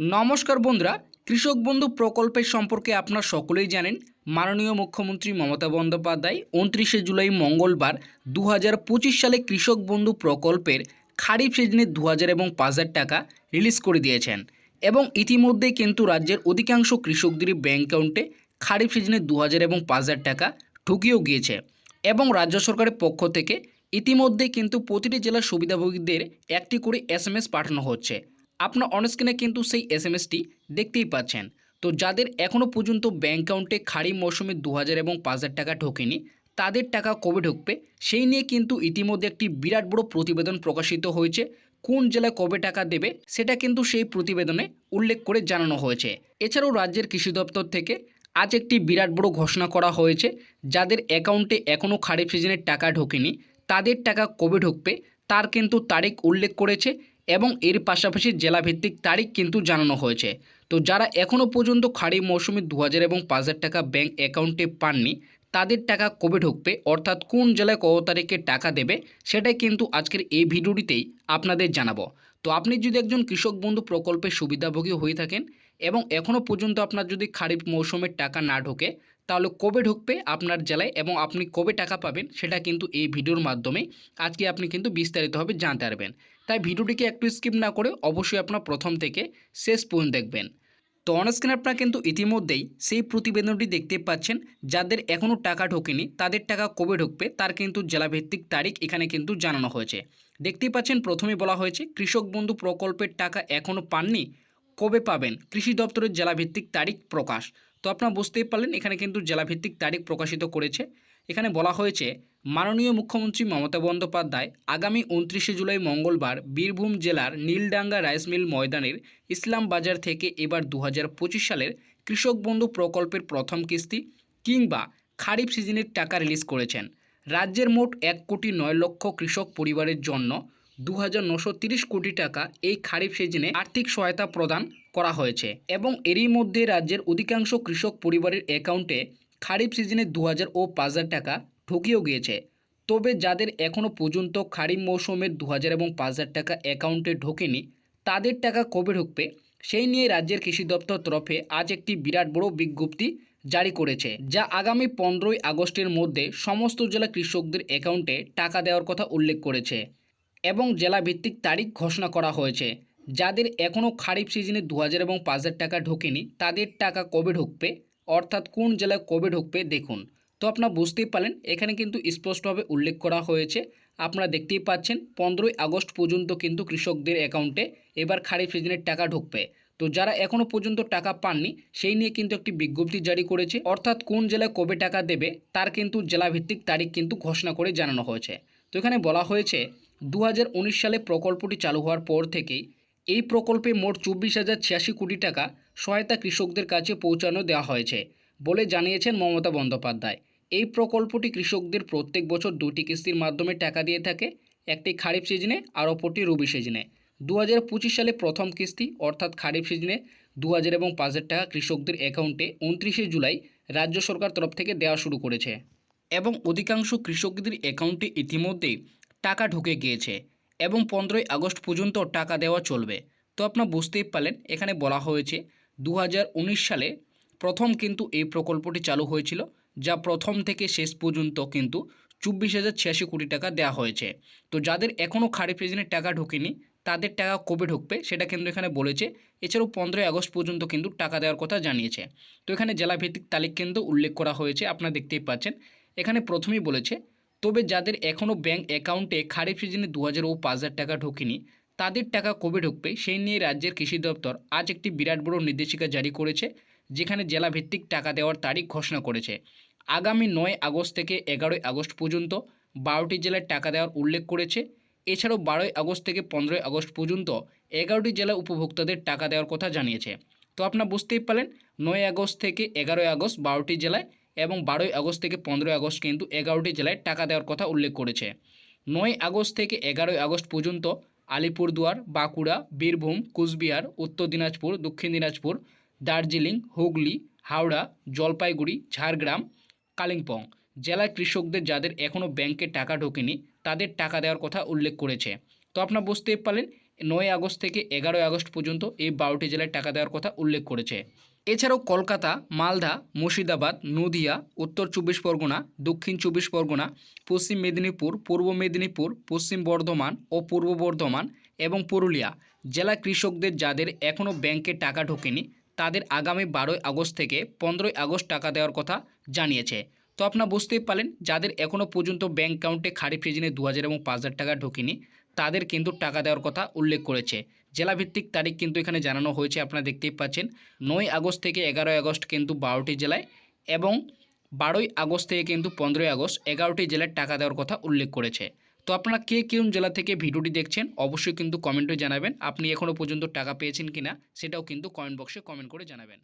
নমস্কার বন্ধুরা, কৃষক বন্ধু প্রকল্পের সম্পর্কে আপনার সকলেই জানেন, মাননীয় মুখ্যমন্ত্রী মমতা বন্দ্যোপাধ্যায় উনত্রিশে জুলাই মঙ্গলবার দু হাজার পঁচিশ সালে কৃষক বন্ধু প্রকল্পের খারিফ সিজনে দু হাজার এবং পাঁচ হাজার টাকা রিলিজ করে দিয়েছেন এবং ইতিমধ্যে কিন্তু রাজ্যের অধিকাংশ কৃষকদেরই ব্যাঙ্ক অ্যাকাউন্টে খারিফ সিজনে দু হাজার এবং পাঁচ হাজার টাকা ঢুকিয়েও গিয়েছে এবং রাজ্য সরকারের পক্ষ থেকে ইতিমধ্যে কিন্তু প্রতিটি জেলার সুবিধাভোগীদের একটি করে এস পাঠানো হচ্ছে। আপনার অনস্ক্রিনে কিন্তু সেই এস এম এসটি দেখতেই পাচ্ছেন। তো যাদের এখনও পর্যন্ত ব্যাঙ্ক অ্যাকাউন্টে খারিফ মৌসুমে দু হাজার এবং পাঁচ হাজার টাকা ঢোকেনি, তাদের টাকা কবে ঢুকবে? সেই নিয়ে কিন্তু ইতিমধ্যে একটি বিরাট বড় প্রতিবেদন প্রকাশিত হয়েছে। কোন জেলায় কবে টাকা দেবে, সেটা কিন্তু সেই প্রতিবেদনে উল্লেখ করে জানানো হয়েছে। এছাড়াও রাজ্যের কৃষি দপ্তর থেকে আজ একটি বিরাট বড় ঘোষণা করা হয়েছে, যাদের অ্যাকাউন্টে এখনও খারিফ সিজনের টাকা ঢোকেনি, তাদের টাকা কবে ঢুকবে, তার কিন্তু তারিখ উল্লেখ করেছে এবং এর পাশাপাশি জেলাভিত্তিক তারিখ কিন্তু জানানো হয়েছে। তো যারা এখনও পর্যন্ত খারিফ মৌসুমে দু এবং পাঁচ হাজার টাকা ব্যাঙ্ক অ্যাকাউন্টে পাননি, তাদের টাকা কবে ঢুকবে, অর্থাৎ কোন জেলায় কত তারিখে টাকা দেবে, সেটাই কিন্তু আজকের এই ভিডিওটিতেই আপনাদের জানাব। তো আপনি যদি একজন কৃষক বন্ধু প্রকল্পের সুবিধাভোগী হয়ে থাকেন এবং এখনও পর্যন্ত আপনার যদি খারিফ মৌসুমের টাকা না ঢোকে, তাহলে কবে ঢুকবে আপনার জেলায় এবং আপনি কবে টাকা পাবেন, সেটা কিন্তু এই ভিডিওর মাধ্যমে আজকে আপনি কিন্তু বিস্তারিতভাবে জানতে পারবেন। তাই ভিডিওটিকে একটু স্কিপ না করে অবশ্যই আপনার প্রথম থেকে শেষ পর্যন্ত দেখবেন। তো অনস্ক্রিন আপনারা কিন্তু ইতিমধ্যেই সেই প্রতিবেদনটি দেখতে পাচ্ছেন, যাদের এখনও টাকা ঢোকেনি, তাদের টাকা কবে ঢুকবে, তার কিন্তু জেলাভিত্তিক তারিখ এখানে কিন্তু জানানো হয়েছে। দেখতেই পাচ্ছেন প্রথমে বলা হয়েছে, কৃষক বন্ধু প্রকল্পের টাকা এখনও পাননি, কবে পাবেন? কৃষি দপ্তরের জেলাভিত্তিক তারিখ প্রকাশ। তো আপনারা বুঝতেই পারলেন, এখানে কিন্তু জেলাভিত্তিক তারিখ প্রকাশিত করেছে। এখানে বলা হয়েছে, মাননীয় মুখ্যমন্ত্রী মমতা বন্দ্যোপাধ্যায় আগামী উনত্রিশে জুলাই মঙ্গলবার বীরভূম জেলার নীলডাঙ্গা রাইস মিল ময়দানের ইসলাম বাজার থেকে এবার দু হাজার পঁচিশ সালের কৃষক বন্ধু প্রকল্পের প্রথম কিস্তি কিংবা খারিফ সিজনের টাকা রিলিজ করেছেন। রাজ্যের মোট এক কোটি নয় লক্ষ কৃষক পরিবারের জন্য দু কোটি টাকা এই খারিফ সিজনে আর্থিক সহায়তা প্রদান করা হয়েছে এবং এরই মধ্যে রাজ্যের অধিকাংশ কৃষক পরিবারের অ্যাকাউন্টে খারিফ সিজনে দু হাজার ও পাঁচ হাজার টাকা ঢুকিয়েও গিয়েছে। তবে যাদের এখনও পর্যন্ত খারিফ মৌসুমের দু হাজার এবং পাঁচ হাজার টাকা অ্যাকাউন্টে ঢোকেনি, তাদের টাকা কবে ঢুকবে, সেই নিয়ে রাজ্যের কৃষি দপ্তর তরফে আজ একটি বিরাট বড় বিজ্ঞপ্তি জারি করেছে, যা আগামী পনেরোই আগস্টের মধ্যে সমস্ত জেলা কৃষকদের অ্যাকাউন্টে টাকা দেওয়ার কথা উল্লেখ করেছে এবং জেলা ভিত্তিক তারিখ ঘোষণা করা হয়েছে। যাদের এখনও খারিফ সিজনে দু হাজার এবং পাঁচ হাজার টাকা ঢোকেনি, তাদের টাকা কবে ঢুকবে অর্থাৎ কোন জেলায় কবে ঢুকবে দেখুন। তো আপনারা বুঝতেই পারলেন, এখানে কিন্তু স্পষ্টভাবে উল্লেখ করা হয়েছে। আপনারা দেখতেই পাচ্ছেন, পনেরোই আগস্ট পর্যন্ত কিন্তু কৃষকদের অ্যাকাউন্টে এবার খারিফ সিজনের টাকা ঢুকবে। তো যারা এখনও পর্যন্ত টাকা পাননি, সেই নিয়ে কিন্তু একটি বিজ্ঞপ্তি জারি করেছে। অর্থাৎ কোন জেলায় কবে টাকা দেবে, তার কিন্তু জেলাভিত্তিক তারিখ কিন্তু ঘোষণা করে জানানো হয়েছে। তো এখানে বলা হয়েছে দু হাজার উনিশ সালে প্রকল্পটি চালু হওয়ার পর থেকেই এই প্রকল্পে মোট চব্বিশ হাজার ছিয়াশি কোটি টাকা সহায়তা কৃষকদের কাছে পৌঁছানো দেওয়া হয়েছে বলে জানিয়েছেন মমতা বন্দ্যোপাধ্যায়। এই প্রকল্পটি কৃষকদের প্রত্যেক বছর দুটি কিস্তির মাধ্যমে টাকা দিয়ে থাকে, একটি খারিফ সিজনে আর অপরটি রবি সিজনে। দু হাজার পঁচিশ সালে প্রথম কিস্তি, অর্থাৎ খারিফ সিজনে দু হাজার এবং পাঁচ হাজার টাকা কৃষকদের অ্যাকাউন্টে উনত্রিশে জুলাই রাজ্য সরকার তরফ থেকে দেওয়া শুরু করেছে এবং অধিকাংশ কৃষকদের অ্যাকাউন্টে ইতিমধ্যেই টাকা ঢুকে গিয়েছে। এবং পনেরোই আগস্ট পর্যন্ত টাকা দেওয়া চলবে। তো আপনারা বুঝতেই পারলেন, এখানে বলা হয়েছে দু হাজার উনিশ সালে প্রথম কিন্তু এই প্রকল্পটি চালু হয়েছিল, যা প্রথম থেকে শেষ পর্যন্ত কিন্তু চব্বিশ হাজার ছিয়াশি কোটি টাকা দেওয়া হয়েছে। তো যাদের এখনও খারিফ সিজনের টাকা ঢোকেনি, তাদের টাকা কবে ঢুকবে সেটা কিন্তু এখানে বলেছে। এছাড়াও পনেরোই আগস্ট পর্যন্ত কিন্তু টাকা দেওয়ার কথা জানিয়েছে। তো এখানে জেলাভিত্তিক তারিখ কিন্তু উল্লেখ করা হয়েছে, আপনারা দেখতেই পাচ্ছেন। এখানে প্রথমেই বলেছে তবে যাদের এখনও ব্যাঙ্ক অ্যাকাউন্টে খারিফ সিজনে দু হাজার ও পাঁচ হাজার টাকা ঢোকেনি, তাদের টাকা কবে ঢুকবে সেই নিয়ে রাজ্যের কৃষি দপ্তর আজ একটি বিরাট বড় নির্দেশিকা জারি করেছে, যেখানে জেলাভিত্তিক টাকা দেওয়ার তারিখ ঘোষণা করেছে। আগামী নয় আগস্ট থেকে এগারোই আগস্ট পর্যন্ত বারোটি জেলায় টাকা দেওয়ার উল্লেখ করেছে। এছাড়াও বারোই আগস্ট থেকে পনেরোই আগস্ট পর্যন্ত এগারোটি জেলা উপভোক্তাদের টাকা দেওয়ার কথা জানিয়েছে। তো আপনারা বুঝতেই পারলেন, নয় আগস্ট থেকে এগারোই আগস্ট বারোটি জেলায় এবং বারোই আগস্ট থেকে পনেরোই আগস্ট কিন্তু এগারোটি জেলায় টাকা দেওয়ার কথা উল্লেখ করেছে। নয় আগস্ট থেকে এগারোই আগস্ট পর্যন্ত আলিপুরদুয়ার, বাঁকুড়া, বীরভূম, কুচবিহার, উত্তর দিনাজপুর, দক্ষিণ দিনাজপুর, দার্জিলিং, হুগলি, হাওড়া, জলপাইগুড়ি, ঝাড়গ্রাম, কালিম্পং। জেলার কৃষকদের যাদের এখনও ব্যাংকে টাকা ঢোকেনি, তাদের টাকা দেওয়ার কথা উল্লেখ করেছে। তো আপনারা বুঝতেই পারলেন নয় আগস্ট থেকে এগারোই আগস্ট পর্যন্ত এই বারোটি জেলায় টাকা দেওয়ার কথা উল্লেখ করেছে। এছাড়াও কলকাতা, মালদা, মুর্শিদাবাদ, নদিয়া, উত্তর চব্বিশ পরগনা, দক্ষিণ চব্বিশ পরগনা, পশ্চিম মেদিনীপুর, পূর্ব মেদিনীপুর, পশ্চিম বর্ধমান ও পূর্ব বর্ধমান এবং পুরুলিয়া। জেলা কৃষকদের যাদের এখনও ব্যাংকে টাকা ঢোকেনি, তাদের আগামী বারোই আগস্ট থেকে পনেরোই আগস্ট টাকা দেওয়ার কথা জানিয়েছে। তো আপনারা বুঝতেই পারলেন, যাদের এখনও পর্যন্ত ব্যাংক অ্যাকাউন্টে খারিফ সিজনে দু হাজার এবং পাঁচ হাজার টাকা ঢোকেনি তাদের কিন্তু টাকা দেওয়ার কথা উল্লেখ করেছে। জেলাভিত্তিক তারিখ কিন্তু এখানে জানানো হয়েছে, আপনারা দেখতেই পাচ্ছেন। নয় আগস্ট থেকে এগারোই আগস্ট কিন্তু বারোটি জেলায় এবং বারোই আগস্ট থেকে কিন্তু পনেরোই আগস্ট এগারোটি জেলায় টাকা দেওয়ার কথা উল্লেখ করেছে। তো আপনারা কে কোন জেলা থেকে ভিডিওটি দেখছেন, অবশ্যই কিন্তু কমেন্টে জানাবেন। আপনি এখনও পর্যন্ত টাকা পেয়েছেন কিনা, সেটাও কিন্তু কমেন্ট বক্সে কমেন্ট করে জানাবেন।